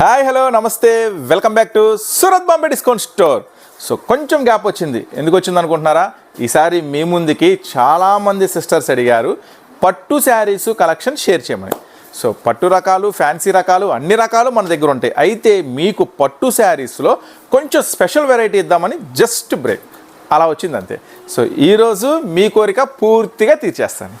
Hi hello నమస్తే. Welcome back to Surat Bombay discount store so కొంచెం gap వచ్చింది. ఎందుకు వచ్చింది అనుకుంటున్నారా? ఈసారి మీ ముందుకి చాలామంది సిస్టర్స్ అడిగారు. పట్టు శారీస్ కలెక్షన్ షేర్ చేయమని. సో పట్టు రకాలు ఫ్యాన్సీ రకాలు అన్ని రకాలు మన దగ్గర ఉంటాయి. అయితే మీకు పట్టు శారీస్లో కొంచెం స్పెషల్ వెరైటీ ఇద్దామని జస్ట్ బ్రేక్ అలా వచ్చింది అంతే సో ఈరోజు మీ కోరిక పూర్తిగా తీర్చేస్తాను.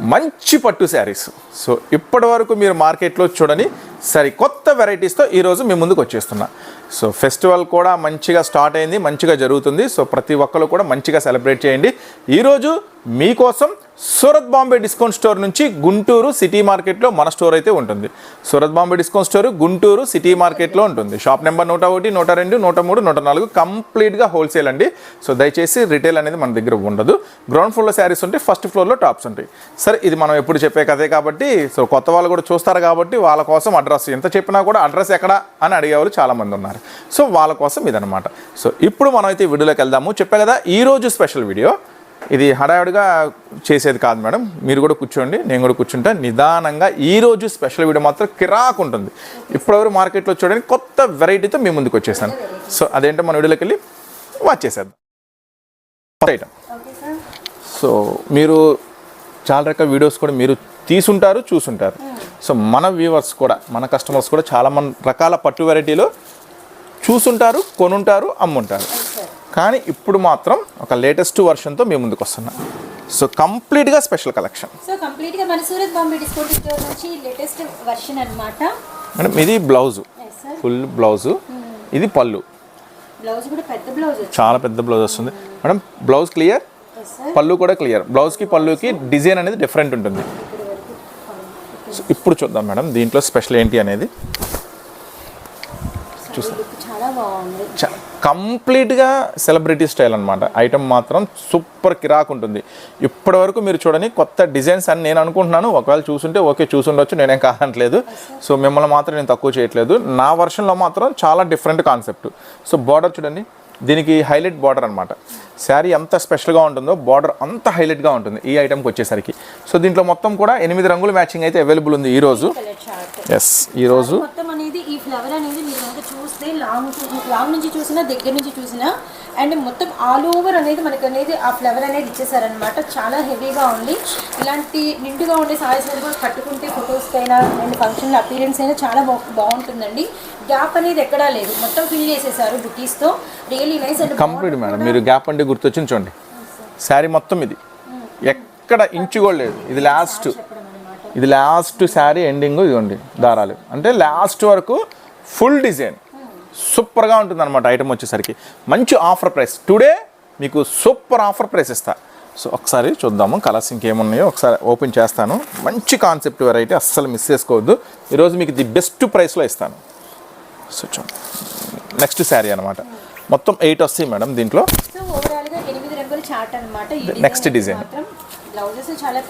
మంచి పట్టు శారీస్. సో ఇప్పటి వరకు మీరు మార్కెట్లో చూడని సరి కొత్త వెరైటీస్తో ఈరోజు మీ ముందుకు వచ్చేస్తున్నా. సో ఫెస్టివల్ కూడా మంచిగా స్టార్ట్ అయింది మంచిగా జరుగుతుంది. సో ప్రతి ఒక్కరు కూడా మంచిగా సెలబ్రేట్ చేయండి. ఈరోజు మీకోసం సూరత్ బాంబే డిస్కౌంట్ స్టోర్ నుంచి గుంటూరు సిటీ మార్కెట్లో మన స్టోర్ అయితే ఉంటుంది. Surat Bombay discount store Guntur city మార్కెట్లో ఉంటుంది. షాప్ నెంబర్ నూట ఒకటి నూట రెండు నూట మూడు నూట నాలుగు కంప్లీట్గా హోల్సేల్ అండి. సో దయచేసి రిటైల్ అనేది మన దగ్గర ఉండదు. గ్రౌండ్ ఫ్లోర్లో శారీస్ ఉంటాయి ఫస్ట్ ఫ్లోర్లో టాప్స్ ఉంటాయి. సరే ఇది మనం ఎప్పుడు చెప్పే కథే కాబట్టి సో కొత్త వాళ్ళు కూడా చూస్తారు కాబట్టి వాళ్ళ కోసం అడ్రస్ ఎంత చెప్పినా కూడా అడ్రస్ ఎక్కడ అని అడిగేవాళ్ళు చాలామంది ఉన్నారు. సో వాళ్ళ కోసం ఇదనమాట సో ఇప్పుడు మనం అయితే వీడియోలోకి వెళ్దాము. చెప్పా కదా ఈరోజు స్పెషల్ వీడియో. ఇది హడావిడిగా చేసేది కాదు మేడం. మీరు కూడా కూర్చోండి నేను కూడా కూర్చుంటా. నిదానంగా ఈ రోజు స్పెషల్ వీడియో మాత్రం కిరాక్ ఉంటుంది. ఇప్పటివరకు మార్కెట్లో చూడడానికి కొత్త వెరైటీతో మీ ముందుకు వచ్చేసాను. సో అదేంటో మన వీడియోలోకి వెళ్ళి వాచ్ చేసేద్దాం. ఐటమ్ సో మీరు చాలా రకాల వీడియోస్ కూడా మీరు తీసుంటారు చూసుంటారు. సో మన వ్యూవర్స్ కూడా మన కస్టమర్స్ కూడా చాలా మన రకాల పట్టు వెరైటీలు చూసుంటారు కొనుంటారు అమ్ముంటారు. కానీ ఇప్పుడు మాత్రం ఒక లేటెస్ట్ వర్షన్తో మేము ముందుకు వస్తున్నా. సో కంప్లీట్గా స్పెషల్ కలెక్షన్ సో కంప్లీట్గా మన సూరత్ బాంబే డిస్కౌంట్ స్టోర్ నుంచి లేటెస్ట్ వర్షన్ అన్నమాట. మేడం ఇది బ్లౌజు ఫుల్ బ్లౌజు ఇది పళ్ళు. బ్లౌజ్ కూడా పెద్ద బ్లౌజ్ చాలా పెద్ద బ్లౌజ్ వస్తుంది. మేడం బ్లౌజ్ క్లియర్ పళ్ళు కూడా క్లియర్ బ్లౌజ్కి పళ్ళుకి డిజైన్ అనేది డిఫరెంట్ ఉంటుంది. సో ఇప్పుడు చూద్దాం మేడం దీంట్లో స్పెషల్ ఏంటి అనేది? సారీ లుక్ చాలా బాగుంది. చ- కంప్లీట్గా సెలబ్రిటీ స్టైల్ అనమాట ఐటమ్ మాత్రం సూపర్ కిరాక్ ఉంటుంది. ఇప్పటి వరకు మీరు చూడని కొత్త డిజైన్స్ అని నేను అనుకుంటున్నాను. ఒకవేళ చూసుంటే ఓకే చూసుండొచ్చు. నేనేం కాదట్లేదు. సో మిమ్మల్ని మాత్రం నేను తక్కువ చేయట్లేదు. నా వర్షన్లో మాత్రం చాలా డిఫరెంట్ కాన్సెప్ట్. సో బార్డర్ చూడండి. దీనికి హైలైట్ బార్డర్ అనమాట శారీ ఎంత స్పెషల్గా ఉంటుందో బార్డర్ అంత హైలైట్గా ఉంటుంది ఈ ఐటమ్కి వచ్చేసరికి. సో దీంట్లో మొత్తం కూడా ఎనిమిది రంగుల మ్యాచింగ్ అయితే అవైలబుల్ ఉంది ఈరోజు ఎస్ ఈరోజు మొత్తం అనేది ఈ ఫ్లవర్ అనేది చూస్తే లాంగ్ లాంగ్ నుంచి చూసినా దగ్గర నుంచి చూసినా అండ్ మొత్తం ఆల్ ఓవర్ అనేది మనకి అనేది ఆ ఫ్లవర్ అనేది ఇచ్చేసారనమాట చాలా హెవీగా ఉంది. ఇలాంటి నిండుగా ఉండే సారీస్ అనేది కూడా కట్టుకుంటే ఫొటోస్కి అయినా అండ్ ఫంక్షన్ అపీరెన్స్ అయినా చాలా బాగుంటుందండి. గ్యాప్ అనేది ఎక్కడా లేదు. మొత్తం ఫిల్ చేసేసారు బుటీస్తో really nice and complete madam మీరు గ్యాప్ అంటే గుర్తొచ్చింది చూడండి. శారీ మొత్తం ఇది. ఎక్కడ ఇంచు కూడా లేదు. ఇది లాస్ట్ ఇది లాస్ట్ శారీ ఎండింగ్ ఇదిగోండి దారాలు. అంటే లాస్ట్ వరకు ఫుల్ డిజైన్ సూపర్గా ఉంటుంది అనమాట ఐటమ్ వచ్చేసరికి. మంచి ఆఫర్ ప్రైస్. టుడే మీకు సూపర్ ఆఫర్ ప్రైస్ ఇస్తా. సో ఒకసారి చూద్దాము కలర్స్ ఇంకేమున్నాయో ఒకసారి ఓపెన్ చేస్తాను. మంచి కాన్సెప్ట్ వెరైటీ అస్సలు మిస్ చేసుకోవద్దు. ఈరోజు మీకు ది బెస్ట్ ప్రైస్లో ఇస్తాను. సో నెక్స్ట్ శారీ అనమాట మొత్తం ఎయిట్ వస్తాయి మేడం దీంట్లో.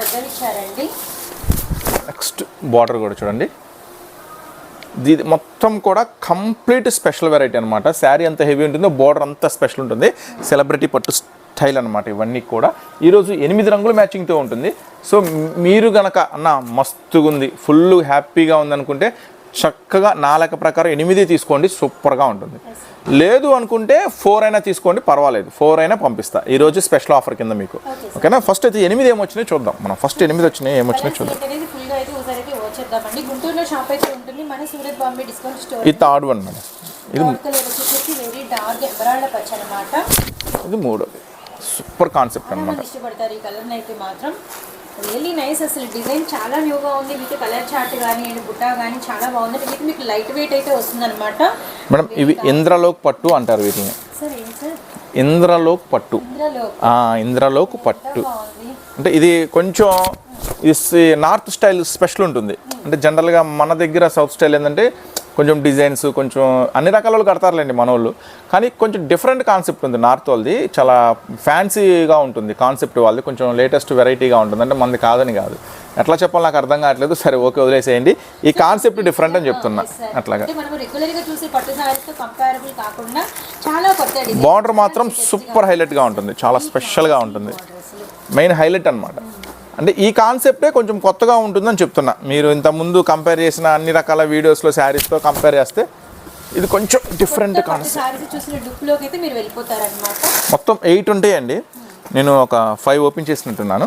పెద్దవి ఇచ్చారండి. నెక్స్ట్ బార్డర్ కూడా చూడండి. ఇది మొత్తం కూడా కంప్లీట్ స్పెషల్ వెరైటీ అనమాట శారీ ఎంత హెవీ ఉంటుందో బార్డర్ అంత స్పెషల్ ఉంటుంది. సెలబ్రిటీ పట్టు స్టైల్ అనమాట ఇవన్నీ కూడా. ఈరోజు ఎనిమిది రంగుల మ్యాచింగ్తో ఉంటుంది. సో మీరు గనక అన్న మస్తుగా ఉంది ఫుల్ హ్యాపీగా ఉందనుకుంటే చక్కగా నా లెక్క ప్రకారం ఎనిమిది తీసుకోండి సూపర్గా ఉంటుంది. లేదు అనుకుంటే ఫోర్ అయినా తీసుకోండి పర్వాలేదు. ఫోర్ అయినా పంపిస్తా. ఈరోజు స్పెషల్ ఆఫర్ కింద మీకు. ఓకేనా? ఫస్ట్ అయితే ఎనిమిది ఏమొచ్చినాయి చూద్దాం. మనం ఫస్ట్ ఎనిమిది వచ్చినాయి ఏమొచ్చినాయి చూద్దాం. వచ్చేద్దామండి గుంటూరులో షాప్ అయితే ఉంటుంది. మన సూరత్ బాంబే డిస్కౌంట్ స్టోర్ ఇది థర్డ్ వన్ మేడం. ఇది కలర్ వచ్చేసి వెరీ డార్క్ ఎమరాల్డ్ పచ్చ అనమాట ఇది మూడోది. సూపర్ కాన్సెప్ట్ అనమాట ఇష్టపడతారు ఈ కలర్ అయితే మాత్రం. రియల్లీ నైస్ అసలు. డిజైన్ చాలా న్యూగా ఉంది. విత్ కలర్ చార్ట్ కానీ బుట్టా కానీ చాలా బాగుంది. విత్ మీకు లైట్ వెయిట్ అయితే వస్తుంది అనమాట మేడం ఇవి ఇంద్రలోక్ పట్టు అంటారు వీటిని. సార్ ఏం సార్ ఇంద్రలోక్ పట్టు. ఇంద్రలోక్. పట్టు. అంటే ఇది కొంచెం ఇది నార్త్ స్టైల్ స్పెషల్ ఉంటుంది. అంటే జనరల్గా మన దగ్గర సౌత్ స్టైల్ ఏంటంటే కొంచెం డిజైన్స్ కొంచెం అన్ని రకాల వాళ్ళు కడతారులేండి మన వాళ్ళు కానీ కొంచెం డిఫరెంట్ కాన్సెప్ట్ ఉంది నార్త్ వాళ్ళది. చాలా ఫ్యాన్సీగా ఉంటుంది కాన్సెప్ట్ వాళ్ళది. కొంచెం లేటెస్ట్ వెరైటీగా ఉంటుంది. అంటే మనది కాదని కాదు. ఎట్లా చెప్పాలి నాకు అర్థం కావట్లేదు. సరే ఓకే వదిలేసేయండి. ఈ కాన్సెప్ట్ డిఫరెంట్ అని చెప్తున్నా. అట్లాగా. బార్డర్ మాత్రం సూపర్ హైలైట్గా ఉంటుంది. చాలా స్పెషల్గా ఉంటుంది. మెయిన్ హైలైట్ అనమాట అంటే ఈ కాన్సెప్టే కొంచెం కొత్తగా ఉంటుందని చెప్తున్నా. మీరు ఇంతకుముందు కంపేర్ చేసిన అన్ని రకాల వీడియోస్లో శారీస్తో కంపేర్ చేస్తే ఇది కొంచెం డిఫరెంట్ కాన్సెప్ట్ మొత్తం ఎయిట్ ఉంటాయండి. నేను ఒక ఫైవ్ ఓపెన్ చేసినట్టున్నాను.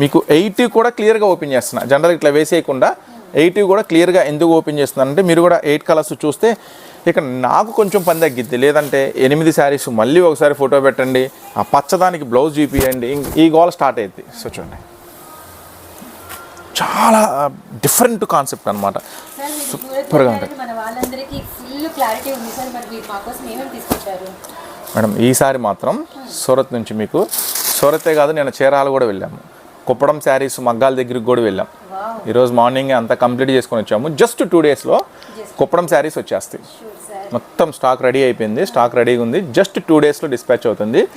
మీకు ఎయిటీ కూడా క్లియర్గా ఓపెన్ చేస్తున్నా. జనరల్ ఇట్లా వేసేయకుండా ఎయిటీ కూడా క్లియర్గా ఎందుకు ఓపెన్ చేస్తున్నానంటే మీరు కూడా ఎయిట్ కలర్స్ చూస్తే ఇక నాకు కొంచెం పని తగ్గిద్ది. లేదంటే ఎనిమిది శారీస్ మళ్ళీ ఒకసారి ఫోటో పెట్టండి. ఆ పచ్చదానికి బ్లౌజ్ చూపియండి. ఈ గోల స్టార్ట్ అయ్యింది సో చూడండి. మరి మీరు మా కోసం ఏమేమి తీసుకొచ్చారు? మేడం ఈసారి మాత్రం సూరత్ నుంచి మీకు సూరతే కాదు నేను చీరాలు కూడా వెళ్ళాము. కుప్పడం శారీస్ మగ్గాల దగ్గరికి కూడా వెళ్ళాం. ఈరోజు మార్నింగ్ అంతా కంప్లీట్ చేసుకొని వచ్చాము. జస్ట్ టూ డేస్లో కుప్పడం శారీస్ వచ్చేస్తాయి. మొత్తం స్టాక్ రెడీ అయిపోయింది స్టాక్ రెడీగా ఉంది. జస్ట్ టూ డేస్లో డిస్పాచ్ అవుతుంది.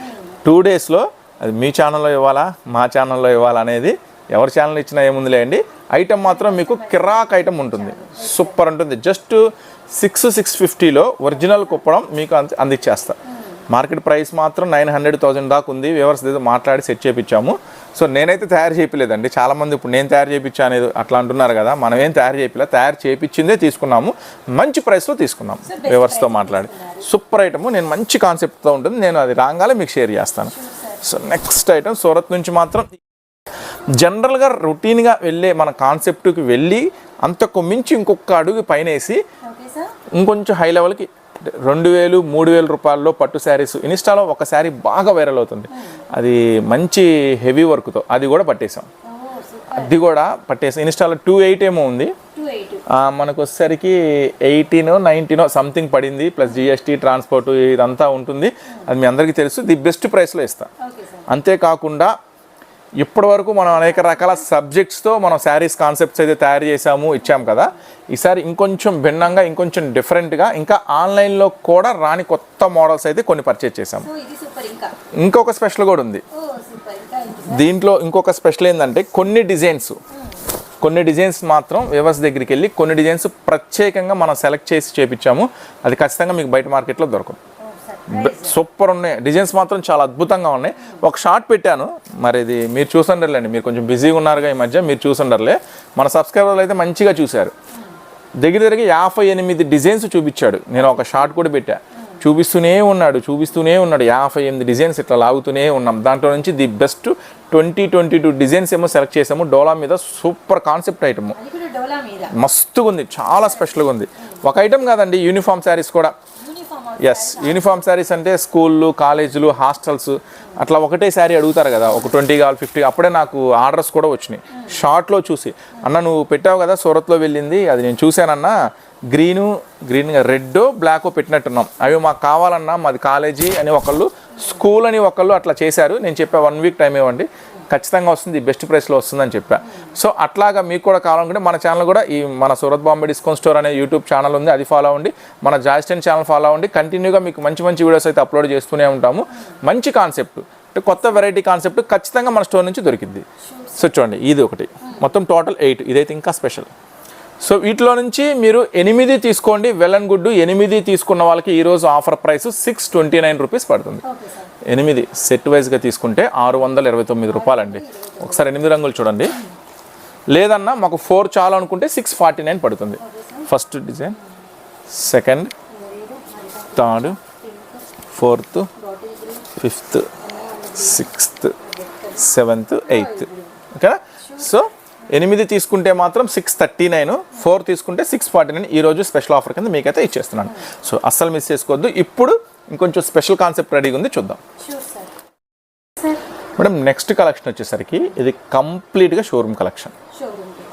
టూ డేస్లో అది మీ ఛానల్లో ఇవ్వాలా మా ఛానల్లో ఇవ్వాలా అనేది ఎవరి ఛానల్ ఇచ్చినా ఏముందిలే అండి. ఐటమ్ మాత్రం మీకు కిరాక్ ఐటమ్ ఉంటుంది. సూపర్ ఉంటుంది. జస్ట్ సిక్స్ సిక్స్ ఫిఫ్టీలో ఒరిజినల్ కుప్పడం మీకు అంది అందించేస్తా మార్కెట్ ప్రైస్ మాత్రం నైన్ హండ్రెడ్ థౌసండ్ దాకా ఉంది. వ్యూవర్స్ ఏదో మాట్లాడి సెట్ చేయించాము సో నేనైతే తయారు చేయలేదండి చాలామంది ఇప్పుడు నేను తయారు చేయించా అనేది అట్లా అంటున్నారు కదా. మనం ఏం తయారు చేయలే తయారు చేయించిందే తీసుకున్నాము. మంచి ప్రైస్లో తీసుకున్నాము వ్యూవర్స్తో మాట్లాడి. సూపర్ ఐటమ్ నేను మంచి కాన్సెప్ట్తో ఉంటుంది. నేను అది రాగానే మీకు షేర్ చేస్తాను. సో నెక్స్ట్ ఐటమ్ సూరత్ నుంచి మాత్రం జనరల్గా రొటీన్గా వెళ్ళే మన కాన్సెప్ట్కి వెళ్ళి అంతకు మించి ఇంకొక అడుగు పైనేసి ఇంకొంచెం హై లెవెల్కి రెండు వేలు మూడు వేల రూపాయల్లో పట్టు శారీస్ ఇన్స్టాలో ఒక శారీ బాగా వైరల్ అవుతుంది. అది మంచి హెవీ వర్క్తో అది కూడా పట్టేసాం. అది కూడా పట్టేసాం. ఇన్స్టాలో టూ ఎయిట్ ఏమో ఉంది. మనకు వచ్చేసరికి ఎయిటీనో నైన్టీనో సంథింగ్ పడింది ప్లస్ జిఎస్టీ ట్రాన్స్పోర్ట్ ఇదంతా ఉంటుంది. అది మీ అందరికీ తెలుసు. ది బెస్ట్ ప్రైస్లో ఇస్తాం. అంతేకాకుండా ఇప్పటి వరకు మనం అనేక రకాల సబ్జెక్ట్స్తో మనం శారీస్ కాన్సెప్ట్స్ అయితే తయారు చేసాము ఇచ్చాం కదా. ఈసారి ఇంకొంచెం భిన్నంగా ఇంకొంచెం డిఫరెంట్గా ఇంకా ఆన్లైన్లో కూడా రాని కొత్త మోడల్స్ అయితే కొన్ని పర్చేజ్ చేసాము ఇంకొక స్పెషల్ కూడా ఉంది. దీంట్లో ఇంకొక స్పెషల్ ఏంటంటే కొన్ని డిజైన్స్. కొన్ని డిజైన్స్ మాత్రం వ్యవస్థ దగ్గరికి వెళ్ళి కొన్ని డిజైన్స్ ప్రత్యేకంగా మనం సెలెక్ట్ చేసి చేపించాము. అది ఖచ్చితంగా మీకు బయట మార్కెట్లో దొరకదు. సూపర్ ఉన్నాయి. డిజైన్స్ మాత్రం చాలా అద్భుతంగా ఉన్నాయి. ఒక షార్ట్ పెట్టాను. మరి ఇది మీరు చూసుండర్లేండి. మీరు కొంచెం బిజీగా ఉన్నారుగా ఈ మధ్య మీరు చూసుండర్లే. మన సబ్స్క్రైబర్లు అయితే మంచిగా చూశారు. దగ్గర దగ్గర యాభై ఎనిమిది డిజైన్స్ చూపించాడు. నేను ఒక షార్ట్ కూడా పెట్టా. చూపిస్తూనే ఉన్నాడు చూపిస్తూనే ఉన్నాడు. యాభై ఎనిమిది డిజైన్స్ ఇట్లా లాగుతూనే ఉన్నాం. దాంట్లో నుంచి the best twenty twenty two designs ఏమో సెలెక్ట్ చేసాము. డోలా మీద సూపర్ కాన్సెప్ట్ ఐటమ్. మస్తుగా ఉంది చాలా స్పెషల్గా ఉంది. ఒక ఐటమ్ కాదండి యూనిఫామ్ శారీస్ కూడా. ఎస్ యూనిఫామ్ శారీస్ అంటే స్కూళ్ళు కాలేజీలు హాస్టల్స్ అట్లా ఒకటే శారీ అడుగుతారు కదా ఒక ట్వంటీ కావాలి ఫిఫ్టీ అప్పుడే నాకు ఆర్డర్స్ కూడా వచ్చినాయి. షార్ట్లో చూసి అన్న నువ్వు పెట్టావు కదా సూరత్లో వెళ్ళింది అది నేను చూశానన్నా గ్రీను గ్రీన్ రెడ్ బ్లాక్ పెట్టినట్టున్నాం. అవి మాకు కావాలన్నా మాది కాలేజీ అని ఒకళ్ళు స్కూల్ అని ఒకళ్ళు అట్లా చేశారు. నేను చెప్పా వన్ వీక్ టైం ఇవ్వండి. ఖచ్చితంగా వస్తుంది బెస్ట్ ప్రైస్లో వస్తుందని చెప్పా. సో అట్లాగా మీకు కూడా కావాలనుకుంటే మన ఛానల్ కూడా ఈ మన సూరత్ బాంబే డిస్కౌంట్ స్టోర్ అనే యూట్యూబ్ ఛానల్ ఉంది అది ఫాలో అవ్వండి. మన జాయిస్టన్ ఛానల్ ఫాలో అవ్వండి. కంటిన్యూగా మీకు మంచి మంచి వీడియోస్ అయితే అప్లోడ్ చేస్తూనే ఉంటాము. మంచి కాన్సెప్ట్ అంటే కొత్త వెరైటీ కాన్సెప్ట్ ఖచ్చితంగా మన స్టోర్ నుంచి దొరికింది సో చూడండి ఇది ఒకటి. మొత్తం టోటల్ ఎయిట్ ఇదైతే ఇంకా స్పెషల్. సో వీటిలో నుంచి మీరు ఎనిమిది తీసుకోండి. వెల్ అండ్ గుడ్ ఎనిమిది తీసుకున్న వాళ్ళకి ఈరోజు offer price six twenty nine rupees పడుతుంది. ఎనిమిది సెట్ వైజ్గా తీసుకుంటే ఆరు వందల ఇరవై తొమ్మిది రూపాయలండి. ఒకసారి ఎనిమిది రంగులు చూడండి. లేదన్నా మాకు ఫోర్ చాలు అనుకుంటే సిక్స్ ఫార్టీ నైన్ పడుతుంది. First design second third fourth fifth sixth seventh eighth. ఓకేనా? సో ఎనిమిది తీసుకుంటే మాత్రం సిక్స్ థర్టీ నైన్ ఫోర్ తీసుకుంటే సిక్స్ ఫార్టీ నైన్ ఈరోజు స్పెషల్ ఆఫర్ కింద మీకైతే ఇచ్చేస్తున్నాను. సో అస్సలు మిస్ చేసుకోవద్దు. ఇప్పుడు ఇంకొంచెం స్పెషల్ కాన్సెప్ట్ రెడీగా ఉంది చూద్దాం. మేడం నెక్స్ట్ కలెక్షన్ వచ్చేసరికి ఇది కంప్లీట్గా షోరూమ్ కలెక్షన్.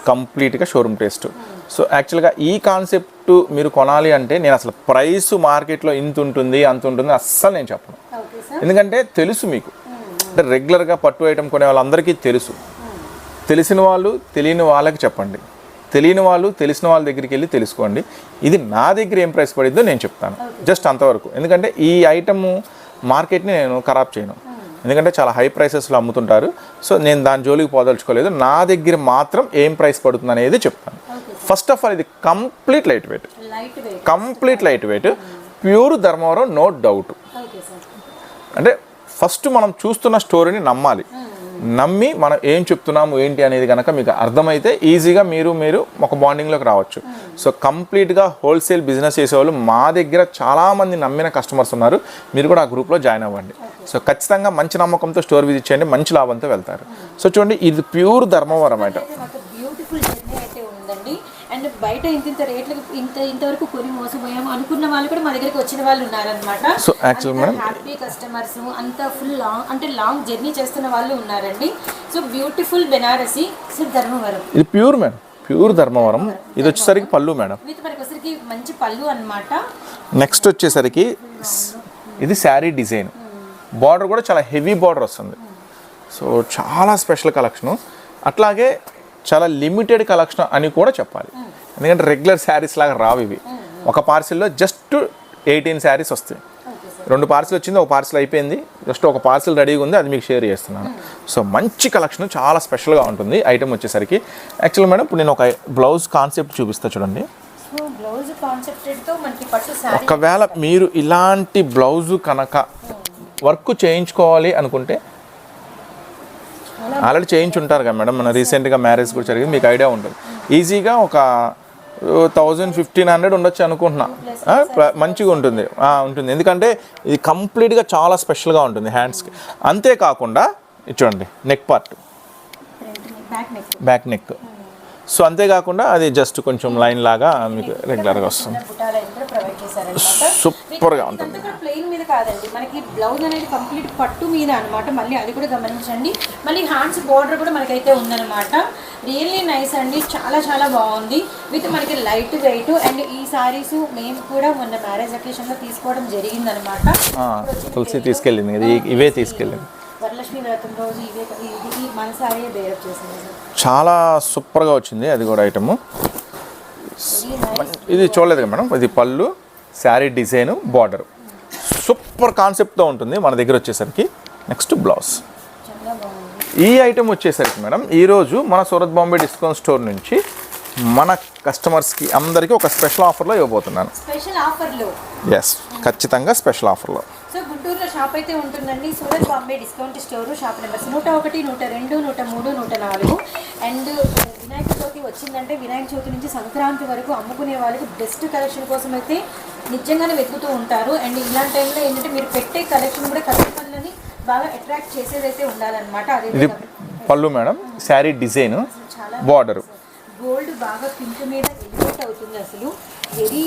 కంప్లీట్గా షోరూమ్ టేస్ట్. సో యాక్చువల్గా ఈ కాన్సెప్ట్ మీరు కొనాలి అంటే నేను అసలు ప్రైస్ మార్కెట్లో ఇంత ఉంటుంది అంత ఉంటుంది అస్సలు నేను చెప్పను. ఎందుకంటే తెలుసు మీకు. అంటే రెగ్యులర్గా పట్టు ఐటమ్ కొనే వాళ్ళందరికీ తెలుసు. తెలిసిన వాళ్ళు తెలియని వాళ్ళకి చెప్పండి. తెలియని వాళ్ళు తెలిసిన వాళ్ళ దగ్గరికి వెళ్ళి తెలుసుకోండి. ఇది నా దగ్గర ఏం ప్రైస్ పడిద్దో నేను చెప్తాను. జస్ట్ అంతవరకు. ఎందుకంటే ఈ ఐటమ్ మార్కెట్ని నేను ఖరాబ్ చేయను. ఎందుకంటే చాలా హై ప్రైసెస్లో అమ్ముతుంటారు. సో నేను దాని జోలికి పోదలుచుకోలేదు. నా దగ్గర మాత్రం ఏం ప్రైస్ పడుతుంది అనేది చెప్తాను. ఫస్ట్ ఆఫ్ ఆల్ ఇది complete light weight light weight complete light weight pure Dharmavaram no doubt అంటే ఫస్ట్ మనం చూస్తున్న స్టోరీని నమ్మాలి. నమ్మి మనం ఏం చెప్తున్నాము ఏంటి అనేది కనుక మీకు అర్థమైతే ఈజీగా మీరు మీరు ఒక బాండింగ్లోకి రావచ్చు. సో కంప్లీట్గా హోల్సేల్ బిజినెస్ చేసేవాళ్ళు మా దగ్గర చాలామంది నమ్మిన కస్టమర్స్ ఉన్నారు. మీరు కూడా ఆ గ్రూప్లో జాయిన్ అవ్వండి. సో ఖచ్చితంగా మంచి నమ్మకంతో స్టోర్ విజిట్ చేయండి మంచి లాభంతో వెళ్తారు. సో చూడండి ఇది ప్యూర్ ధర్మవరం అంటే అయితే మాకు బ్యూటిఫుల్ జర్నీ అయితే ఉందండి అండ్ బయట ఇంత ఇంత రేట్లకు ఇంత ఇంతవరకు కొని మోసపోయాము అనుకున్న వాళ్ళు కూడా మా దగ్గరికి వచ్చిన వాళ్ళు ఉన్నారనమాట So, actually, madam- happy customers అంత ఫుల్ లాంగ్ అంటే లాంగ్ జర్నీ చేస్తున్న వాళ్ళు ఉన్నారండి. So beautiful Banarasi so Dharmavaram. ఇది ప్యూర్ మేడం ప్యూర్ ధర్మవరం. ఇది వచ్చేసరికి పళ్ళు మేడం విత్ మనకి వచ్చరికి మంచి పళ్ళు అన్నమాట. నెక్స్ట్ వచ్చేసరికి స్- ఇది శారీ డిజైన్. బార్డర్ కూడా చాలా హెవీ బార్డర్ వస్తుంది. సో చాలా స్పెషల్ కలెక్షను అట్లాగే చాలా లిమిటెడ్ కలెక్షన్ అని కూడా చెప్పాలి. ఎందుకంటే రెగ్యులర్ శారీస్ లాగా రావు ఇవి. ఒక పార్సిల్లో జస్ట్ ఎయిటీన్ శారీస్ వస్తాయి. రెండు పార్సిల్ వచ్చింది ఒక పార్సిల్ అయిపోయింది. జస్ట్ ఒక పార్సిల్ రెడీగా ఉంది అది మీకు షేర్ చేస్తున్నాను. సో మంచి కలెక్షన్ చాలా స్పెషల్గా ఉంటుంది ఐటమ్ వచ్చేసరికి. యాక్చువల్ మేడం ఇప్పుడు నేను ఒక బ్లౌజ్ కాన్సెప్ట్ చూపిస్తా చూడండి. ఒకవేళ మీరు ఇలాంటి బ్లౌజు కనుక వర్క్ చేయించుకోవాలి అనుకుంటే ఆల్రెడీ చేయించుంటారు కదా మేడం మన రీసెంట్గా మ్యారేజ్ కూడా జరిగింది మీకు ఐడియా ఉంటుంది. ఈజీగా ఒక థౌజండ్ ఫిఫ్టీన్ హండ్రెడ్ ఉండొచ్చు అనుకుంటున్నా. మంచిగా ఉంటుంది. ఉంటుంది. ఎందుకంటే ఇది కంప్లీట్గా చాలా స్పెషల్గా ఉంటుంది హ్యాండ్స్కి. అంతేకాకుండా చూడండి neck part. Back neck. So అంతేకాకుండా అది జస్ట్ కొంచెం లైన్ లాగా మీకు రెగ్యులర్గా వస్తుంది. సూపర్గా ఉంటుంది. ప్లెయిన్ మీద కాదండి. మనకి బ్లౌజ్ అనేది కంప్లీట్ పట్టు మీద అన్నమాట. మళ్ళీ అది కూడా గమనించండి. మళ్ళీ హ్యాండ్స్ బార్డర్ కూడా మనకైతే ఉందన్నమాట. రియల్లీ నైస్ అండి. చాలా చాలా బాగుంది. విత్ మనకి లైట్ వెయిట్ అండ్ ఈ సారీస్ మేము కూడా మొన్న మ్యారేజ్ అకేషన్లో తీసుకోవడం జరిగిందనమాట తులసి తీసుకెళ్ళింది ఇవే తీసుకెళ్ళింది. వరలక్ష్మి వ్రతం రోజు ఇవే ఇది ఈ మన సారీ బేరప్ చేసింది చాలా సూపర్గా వచ్చింది అది కూడా ఐటము. ఇది చూడలేదు కదా మేడం ఇది పళ్ళు శారీ డిజైన్ బార్డర్. సూపర్ కాన్సెప్ట్తో ఉంటుంది మన దగ్గర వచ్చేసరికి నెక్స్ట్ బ్లౌజ్. ఈ ఐటమ్ వచ్చేసరికి మేడం ఈరోజు మన సూరత్ బాంబే డిస్కౌంట్ స్టోర్ నుంచి మన కస్టమర్స్కి అందరికీ ఒక స్పెషల్ ఆఫర్లో ఇవ్వబోతున్నాను. స్పెషల్ ఆఫర్లో? ఎస్ ఖచ్చితంగా స్పెషల్ ఆఫర్లో. సో షాప్ అయితే ఉంటుందండి. Surat Bombay discount store. Shop numbers నూట ఒకటి నూట రెండు నూట మూడు నూట నాలుగు. అండ్ వినాయక చవితి వచ్చిందంటే వినాయక చవితి నుంచి సంక్రాంతి వరకు అమ్ముకునే వాళ్ళకి బెస్ట్ కలెక్షన్ కోసం అయితే నిజంగానే వెతుకుతూ ఉంటారు. అండ్ ఇలాంటి టైంలో ఏంటంటే మీరు పెట్టే కలెక్షన్ కూడా కస్టమర్లని బాగా అట్రాక్ట్ చేసేదైతే ఉండాలన్నమాట. అదే పళ్ళు madam. Sari design. Border. Gold బాగా పింక్ మీద ఎలివేట్ అవుతుంది అసలు. వెరీ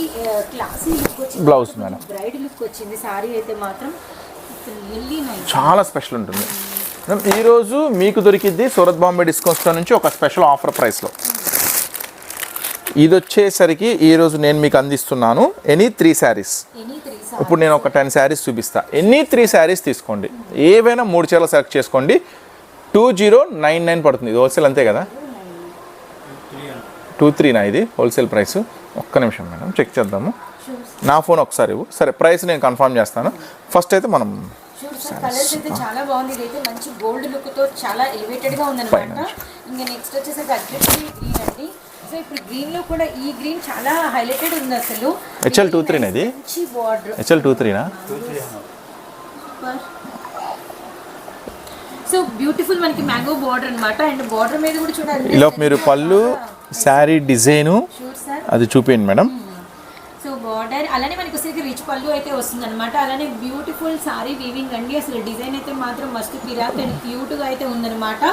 క్లాసీ లుక్ వచ్చింది. Blouse madam. బ్రైడ్ లుక్ వచ్చింది. సారీ అయితే మాత్రం చాలా స్పెషల్ ఉంటుంది. మేడం, ఈరోజు మీకు దొరికిద్ది సూరత్ బాంబే డిస్కౌంట్ స్టోర్ నుంచి ఒక స్పెషల్ ఆఫర్ ప్రైస్లో ఇది వచ్చేసరికి ఈరోజు నేను మీకు అందిస్తున్నాను ఎనీ త్రీ శారీస్. ఇప్పుడు నేను ఒక టెన్ శారీస్ చూపిస్తా. ఎనీ త్రీ శారీస్ తీసుకోండి. ఏవైనా మూడు చీరలు సెలెక్ట్ చేసుకోండి. టూ జీరో నైన్ నైన్ పడుతుంది. ఇది హోల్సేల్ అంతే కదా? టూ త్రీనా ఇది హోల్సేల్ ప్రైస్. ఒక్క నిమిషం మేడం చెక్ చేద్దాము. నా ఫోన్ ఒకసారి ఇవ్వు. సరే ప్రైస్ నేను కన్ఫర్మ్ చేస్తాను. ఫస్ట్ అయితే మనం షూర్ సార్ కలర్స్ అయితే చాలా బాగుంది. ఇదైతే మంచి గోల్డ్ లుక్తో చాలా ఎలివేటెడ్గా ఉందన్నమాట. ఇంకా నెక్స్ట్ వచ్చేసరికి అడ్జస్ట్లీ గ్రీన్ అండి. సో ఇప్పుడు గ్రీన్లో కూడా ఈ గ్రీన్ చాలా హైలైటెడ్ ఉంది అసలు. హెచ్ఎల్ టూ ఇది? మంచి బార్డర్ హెచ్ఎల్ టూ త్రీనా సో బ్యూటిఫుల్ మనకి మ్యాంగో బార్డర్ అన్నమాట. అండ్ బార్డర్ మీద కూడా చూడాలి ఈలోపు మీరు పళ్ళు శారీ డిజైను అది చూపించండి మేడం. సో బార్డర్ అలానే మనకి వచ్చేసరికి రిచ్ పళ్ళు అయితే వస్తుంది అనమాట అలానే బ్యూటిఫుల్ సారీ వీవింగ్ అండి. అసలు డిజైన్ అయితే మాత్రం మస్తు కిరాక్ అండ్ క్యూట్గా అయితే ఉందన్నమాట.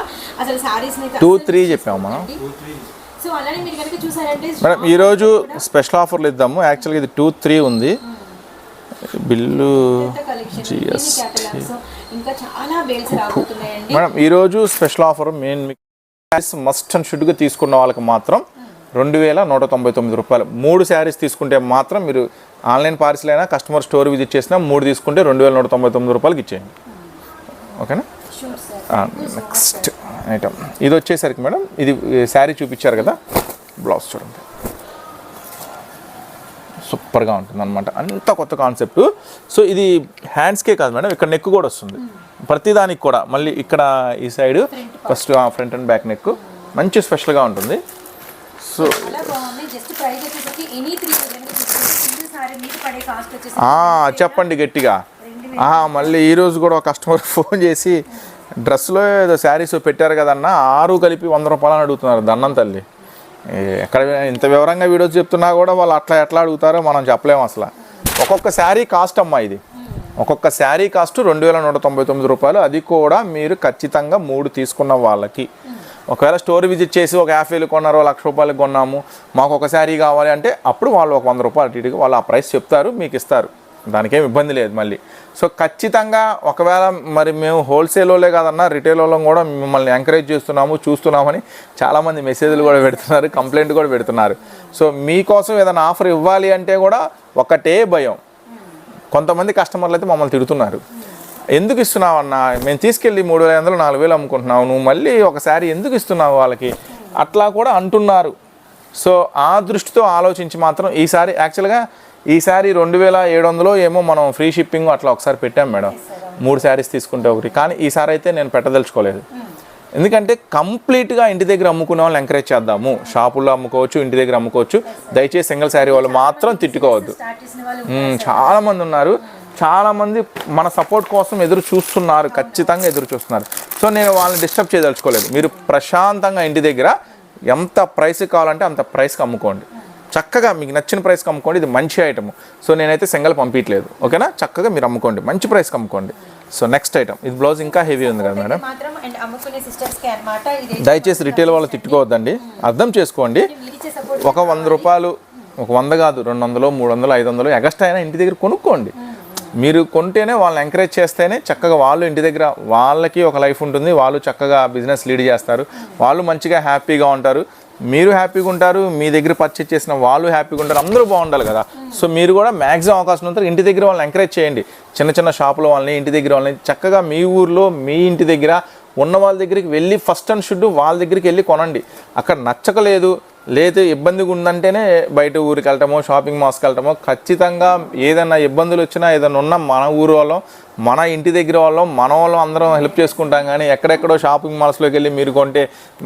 అసలు సారీస్ టూ త్రీ చెప్పాము మనం. సో అలానే మీరు కనుక చూసారంటే మేడం ఈరోజు స్పెషల్ ఆఫర్లు ఇద్దాము. యాక్చువల్గా ఇది టూ త్రీ ఉంది. Bill collection GS. ఇంకా చాలా బేల్స్ రాబోతున్నాయండి. మేడం ఈరోజు special offer main must and షుడ్గా తీసుకున్న వాళ్ళకి మాత్రం రెండు వేల నూట తొంభై తొమ్మిది రూపాయలు. మూడు శారీస్ తీసుకుంటే మాత్రం మీరు ఆన్లైన్ పార్సిల్ అయినా కస్టమర్ స్టోర్ విజిట్ చేసినా మూడు తీసుకుంటే రెండు వేల నూట తొంభై తొమ్మిది రూపాయలకి ఇచ్చేయండి ఓకేనా? నెక్స్ట్ ఐటమ్ ఇది వచ్చేసరికి మేడం ఇది శారీ చూపించారు కదా బ్లౌజ్ చూడండి. సూపర్గా ఉంటుంది అనమాట అంత కొత్త కాన్సెప్ట్. సో ఇది హ్యాండ్స్కే కాదు మేడం ఇక్కడ నెక్ కూడా వస్తుంది. ప్రతిదానికి కూడా. మళ్ళీ ఇక్కడ ఈ side first front and back neck. మంచి స్పెషల్గా ఉంటుంది. సో చెప్పండి గట్టిగా. మళ్ళీ ఈరోజు కూడా ఒక కస్టమర్ ఫోన్ చేసి డ్రెస్లో ఏదో శారీస్ పెట్టారు కదన్న ఆరు కలిపి వంద రూపాయలు అని అడుగుతున్నారు దండం తల్లి. ఎక్కడ ఇంత వివరంగా వీడియోస్ చెప్తున్నా కూడా వాళ్ళు అట్లా ఎట్లా అడుగుతారో మనం చెప్పలేము అసలు. ఒక్కొక్క శారీ కాస్ట్ అమ్మా ఇది. ఒక్కొక్క శారీ కాస్ట్ రెండు వేల నూట తొంభై తొమ్మిది రూపాయలు. అది కూడా మీరు ఖచ్చితంగా మూడు తీసుకున్న వాళ్ళకి. ఒకవేళ స్టోర్ విజిట్ చేసి ఒక యాభై వేలు లక్ష రూపాయలు కొన్నాము మాకు ఒక శారీ కావాలి అంటే అప్పుడు వాళ్ళు ఒక వంద రూపాయలు అటు ఇటుగా వాళ్ళు ఆ ప్రైస్ చెప్తారు మీకు ఇస్తారు. దానికేం ఇబ్బంది లేదు మళ్ళీ. సో ఖచ్చితంగా ఒకవేళ మరి మేము హోల్సేల్ కాదన్న కాదన్నా కూడా మిమ్మల్ని ఎంకరేజ్ చేస్తున్నాము చూస్తున్నామని చాలామంది మెసేజ్లు కూడా పెడుతున్నారు కంప్లైంట్ కూడా పెడుతున్నారు. సో మీకోసం ఏదైనా ఆఫర్ ఇవ్వాలి అంటే కూడా ఒకటే భయం. కొంతమంది కస్టమర్లు అయితే మమ్మల్ని తిడుతున్నారు. ఎందుకు ఇస్తున్నావు అన్న మేము తీసుకెళ్ళి మూడు వేల వందలు నాలుగు వేలు అమ్ముకుంటున్నావు. నువ్వు మళ్ళీ ఒకసారి ఎందుకు ఇస్తున్నావు వాళ్ళకి? అట్లా కూడా అంటున్నారు. సో ఆ దృష్టితో ఆలోచించి మాత్రం ఈసారి యాక్చువల్గా ఈసారి రెండు వేల ఏడు వందలు ఏమో మనం ఫ్రీ షిప్పింగ్ అట్లా ఒకసారి పెట్టాం మేడం. మూడు శారీస్ తీసుకుంటే ఒకటి. కానీ ఈసారి అయితే నేను పెట్టదలుచుకోలేదు. ఎందుకంటే కంప్లీట్గా ఇంటి దగ్గర అమ్ముకునే వాళ్ళని ఎంకరేజ్ చేద్దాము. షాపుల్లో అమ్ముకోవచ్చు ఇంటి దగ్గర అమ్ముకోవచ్చు. దయచేసి సింగిల్ శారీ వాళ్ళు మాత్రం తిట్టుకోవద్దు. స్టార్ట్ చేసిన వాళ్ళు మ్మ్, చాలా మంది ఉన్నారు. చాలామంది మన సపోర్ట్ కోసం ఎదురు చూస్తున్నారు ఖచ్చితంగా ఎదురు చూస్తున్నారు. సో నేను వాళ్ళని డిస్టర్బ్ చేయదలుచుకోలేదు. మీరు ప్రశాంతంగా ఇంటి దగ్గర ఎంత ప్రైస్ కావాలంటే అంత ప్రైస్కి అమ్ముకోండి. చక్కగా మీకు నచ్చిన ప్రైస్కి అమ్ముకోండి. ఇది మంచి ఐటమ్ సో నేనైతే సింగల్ పంపించలేదు. ఓకేనా? చక్కగా మీరు అమ్ముకోండి. మంచి ప్రైస్కి అమ్ముకోండి. సో నెక్స్ట్ ఐటమ్ ఇది బ్లౌజ్ ఇంకా హెవీ ఉంది కదా మేడం దయచేసి రిటైల్ వాళ్ళు తిట్టుకోవద్దండి. అర్థం చేసుకోండి. ఒక వంద రూపాయలు ఒక వంద కాదు రెండు వందలు మూడు వందలు ఐదు వందలు ఎగస్ట్రా అయినా ఇంటి దగ్గర కొనుక్కోండి. మీరు కొంటేనే వాళ్ళని ఎంకరేజ్ చేస్తేనే చక్కగా వాళ్ళు ఇంటి దగ్గర వాళ్ళకి ఒక లైఫ్ ఉంటుంది. వాళ్ళు చక్కగా బిజినెస్ లీడ్ చేస్తారు. వాళ్ళు మంచిగా హ్యాపీగా ఉంటారు. మీరు హ్యాపీగా ఉంటారు. మీ దగ్గర పర్చేజ్ చేసిన వాళ్ళు హ్యాపీగా ఉంటారు. అందరూ బాగుండాలి కదా. సో మీరు కూడా మ్యాక్సిమం అవకాశం ఉంటారు ఇంటి దగ్గర వాళ్ళని ఎంకరేజ్ చేయండి. చిన్న చిన్న షాపుల వాళ్ళని ఇంటి దగ్గర వాళ్ళని చక్కగా మీ ఊర్లో మీ ఇంటి దగ్గర ఉన్న వాళ్ళ దగ్గరికి వెళ్ళి ఫస్ట్ అండ్ షుడ్ వాళ్ళ దగ్గరికి వెళ్ళి కొనండి. అక్కడ నచ్చకలేదు లేదు ఇబ్బందిగా ఉందంటేనే బయట ఊరికి వెళ్ళటమో షాపింగ్ మాల్స్కి వెళ్ళటమో ఖచ్చితంగా ఏదైనా ఇబ్బందులు వచ్చినా ఏదైనా ఉన్నా మన ఊరు వాళ్ళం మన ఇంటి దగ్గర వాళ్ళం మన వాళ్ళం అందరం హెల్ప్ చేసుకుంటాం కానీ ఎక్కడెక్కడో షాపింగ్ మాల్స్లోకి వెళ్ళి మీరు కొంటే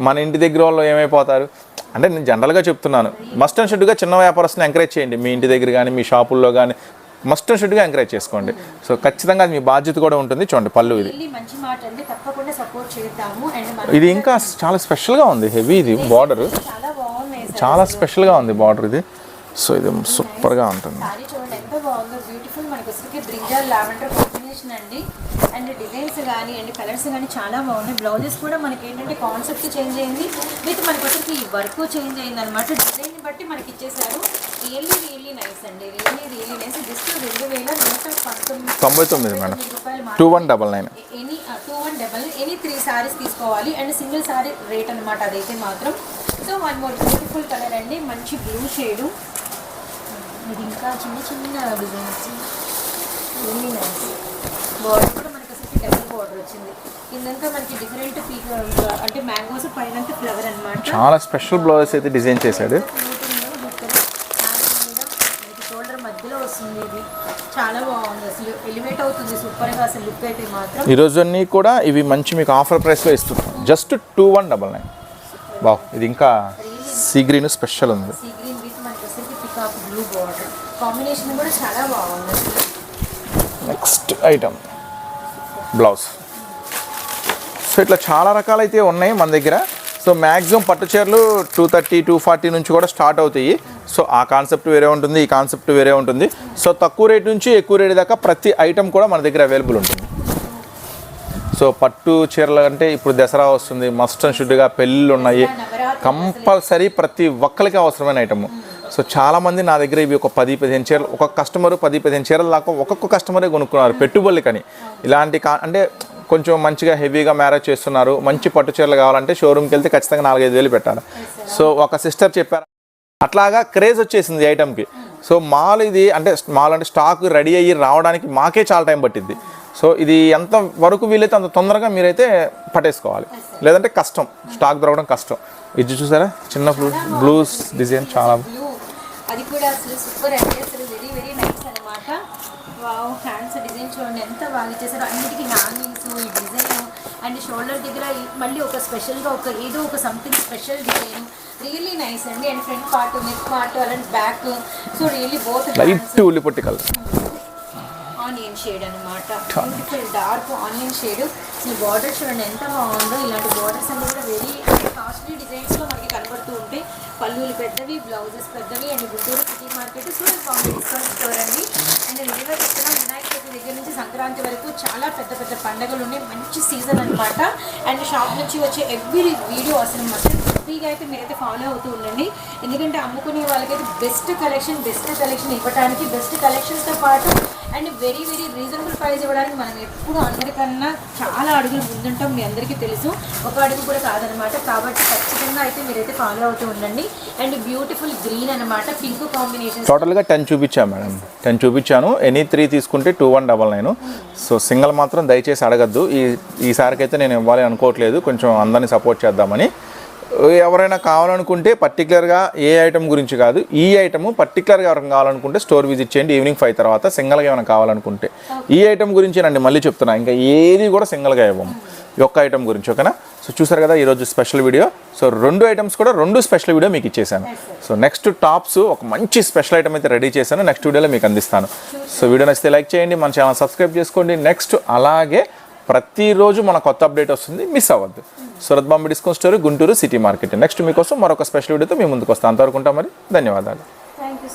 మన ఇంటి దగ్గర వాళ్ళు ఏమైపోతారు? అంటే నేను జనరల్గా చెప్తున్నాను. మస్ట్ అండ్ షుడ్గా చిన్న వ్యాపారస్తుని ఎంకరేజ్ చేయండి. మీ ఇంటి దగ్గర కానీ మీ షాపుల్లో కానీ మస్ట్ అండ్ షుడ్గా ఎంకరేజ్ చేసుకోండి. సో ఖచ్చితంగా అది మీ బాధ్యత కూడా ఉంటుంది. చూడండి పళ్ళు ఇది. ఇది ఇంకా చాలా స్పెషల్గా ఉంది. హెవీ ఇది. బార్డర్ చాలా స్పెషల్గా ఉంది బార్డర్ ఇది. సో ఇది సూపర్గా ఉంటుంది. అండి. అండ్ డిజైన్స్ కానీ అండ్ కలర్స్ కానీ చాలా బాగున్నాయి. బ్లౌజెస్ కూడా మనకి ఏంటంటే కాన్సెప్ట్ చేంజ్ అయింది. విత్ మనకి వచ్చరికి ఈ వర్క్ చేంజ్ అయింది అనమాట డిజైన్ బట్టి మనకి ఇచ్చేసారు రియల్లీ రియల్లీ నైస్ అండి. రియల్లీ రియల్లీ నైస్ జస్ట్ రెండు వేల నూట పంతొమ్మిది తొంభై తొమ్మిది madam. Two one double nine any two one double any three saris తీసుకోవాలి. అండ్ సింగిల్ సారీ రేట్ అనమాట అదైతే మాత్రం. So one more beautiful colour అండి మంచి బ్లూ షేడు ఇది ఇంకా చిన్న చిన్న డిజైన్స్ ఎన్ని నైస్ బార్డర్ కూడా మనకి అసలు డబుల్ బార్డర్ వచ్చింది. కిందంతా మనకి డిఫరెంట్ పీక్ అంటే మ్యాంగోస్ పైన ఫ్లవర్ అనమాట చాలా స్పెషల్ బ్లౌజెస్ అయితే డిజైన్ చేశాడు. షోల్డర్ మధ్యలో వస్తుంది ఇది. చాలా బాగుంది అసలు. ఎలివేట్ అవుతుంది సూపర్గా అసలు లుక్ అయితే మాత్రం. ఈరోజు అన్నీ కూడా ఇవి మంచి మీకు ఆఫర్ ప్రైస్లో ఇస్తున్నాం just two one double nine బావ్ ఇది ఇంకా సీ గ్రీన్ స్పెషల్ ఉంది. సీ గ్రీన్ విత్ మనకి వచ్చేసి పికాక్ బ్లూ బార్డర్. కాంబినేషన్ కూడా చాలా బాగుంది. అసలు నెక్స్ట్ ఐటమ్ బ్లౌజ్. సో ఇట్లా చాలా రకాలైతే ఉన్నాయి మన దగ్గర. సో మ్యాక్సిమం పట్టు చీరలు టూ థర్టీ టూ ఫార్టీ నుంచి కూడా స్టార్ట్ అవుతాయి. సో ఆ కాన్సెప్ట్ వేరే ఉంటుంది ఈ కాన్సెప్ట్ వేరే ఉంటుంది. సో తక్కువ రేట్ నుంచి ఎక్కువ రేట్ దాకా ప్రతి ఐటమ్ కూడా మన దగ్గర అవైలబుల్ ఉంటుంది. సో పట్టు చీరలు అంటే ఇప్పుడు దసరా వస్తుంది మస్ట్ అండ్ షుడ్గా పెళ్ళిళ్ళు ఉన్నాయి. కంపల్సరీ ప్రతి ఒక్కరికి అవసరమైన ఐటమ్ సో చాలామంది నా దగ్గర ఇవి ఒక పది పదిహేను చీరలు ఒక కస్టమర్ పది పదిహేను చీరలు దాకా ఒక్కొక్క కస్టమరే కొనుక్కున్నారు పెట్టుబడులు కానీ. ఇలాంటి కా అంటే కొంచెం మంచిగా హెవీగా మ్యారేజ్ చేస్తున్నారు మంచి పట్టు చీరలు కావాలంటే షోరూమ్కి వెళ్తే ఖచ్చితంగా నాలుగైదు వేలు పెట్టాలి. సో ఒక సిస్టర్ చెప్పారు అట్లాగా క్రేజ్ వచ్చేసింది ఈ ఐటమ్కి సో మాల్ ఇది అంటే మాల్ అంటే స్టాక్ రెడీ అయ్యి రావడానికి మాకే చాలా టైం పట్టింది సో ఇది ఎంత వరకు వీలైతే అంత తొందరగా మీరైతే పట్టేసుకోవాలి. లేదంటే కష్టం. స్టాక్ దొరకడం కష్టం. ఇది చూసారా? చిన్న బ్లూ బ్లూస్ డిజైన్ చాలా అది కూడా అసలు సూపర్ అండి. అసలు వెరీ వెరీ నైస్ అనమాట వావ్ హ్యాండ్స్ డిజైన్ చూడండి. ఎంత బాగా ఇచ్చేసారు. అన్నిటికీ హ్యాంగింగ్స్ ఈ డిజైన్ అండ్ షోల్డర్ దగ్గర మళ్ళీ ఒక స్పెషల్గా ఒక ఏదో ఒక something special design really nice అండి. And front part neck part అలాంటి back so really both light ఉల్లిపొట్టి colour onion shade అనమాట బ్యూటిఫుల్ డార్క్ ఆనియన్ షేడ్. అసలు బార్డర్ చూడండి ఎంత బాగుందో. ఇలాంటి బార్డర్స్ అన్ని కూడా వెరీ కాస్ట్లీ డిజైన్స్లో మనకి కనబడుతూ ఉంటాయి. పళ్ళులు పెద్దవి బ్లౌజెస్ పెద్దవి and Guntur city market Surat Bombay discount store అండి. అండ్ నేరుగా చెప్తున్నా వినాయక చవితి దగ్గర నుంచి సంక్రాంతి వరకు చాలా పెద్ద పెద్ద పండుగలు ఉన్నాయి. మంచి సీజన్ అన్నమాట. అండ్ షాప్ నుంచి వచ్చే ఎవ్రీ వీడియో అసలు మొత్తం ఫ్రీగా అయితే మీరైతే ఫాలో అవుతూ ఉండండి. ఎందుకంటే అమ్ముకునే వాళ్ళకైతే బెస్ట్ కలెక్షన్ బెస్ట్ కలెక్షన్ ఇవ్వడానికి బెస్ట్ కలెక్షన్స్తో పాటు and very very reasonable price ఇవ్వడానికి మనం ఎప్పుడు అందరికన్నా చాలా అడుగులు ముందుంటాం మీ అందరికీ తెలుసు. ఒక అడుగు కూడా కాదనమాట. కాబట్టి ఖచ్చితంగా అయితే మీరైతే ఫాలో అవుతూ ఉండండి. అండ్ బ్యూటిఫుల్ గ్రీన్ అనమాట పింక్ కాంబినేషన్ టోటల్గా టెన్ చూపించాను మేడం. టెన్ చూపించాను. ఎనీ త్రీ తీసుకుంటే two one double nine so single మాత్రం దయచేసి అడగద్దు. ఈ ఈసారికైతే నేను ఇవ్వాలి అనుకోవట్లేదు. కొంచెం అందరినీ సపోర్ట్ చేద్దామని. ఎవరైనా కావాలనుకుంటే పర్టికులర్గా ఏ ఐటమ్ గురించి కాదు ఈ ఐటమ్ పర్టికులర్గా ఎవరైనా కావాలనుకుంటే స్టోర్ విజిట్ చేయండి ఈవినింగ్ ఫైవ్ తర్వాత సింగిల్గా ఏమైనా కావాలనుకుంటే. ఈ ఐటమ్ గురించి నండి మళ్ళీ చెప్తున్నా ఇంకా ఏది కూడా సింగిల్గా ఇవ్వము. ఒక్క ఐటమ్ గురించి ఓకేనా? సో చూసారు కదా ఈరోజు స్పెషల్ వీడియో సో రెండు ఐటమ్స్ కూడా రెండు స్పెషల్ వీడియో మీకు ఇచ్చేసాను. సో నెక్స్ట్ టాప్స్ ఒక మంచి స్పెషల్ ఐటమ్ అయితే రెడీ చేశాను నెక్స్ట్ వీడియోలో మీకు అందిస్తాను. సో వీడియో నచ్చితే లైక్ చేయండి మన ఛానల్ సబ్స్క్రైబ్ చేసుకోండి. నెక్స్ట్ అలాగే ప్రతిరోజు మన కొత్త అప్డేట్ వస్తుంది మిస్ అవ్వద్దు. Surat Bombay discount store Guntur city market. Next మీకోసం మరొక స్పెషల్ వీడియోతో మీ ముందుకు వస్తాను. అంతవరకు ఉంటాం మరి. ధన్యవాదాలు. Thank you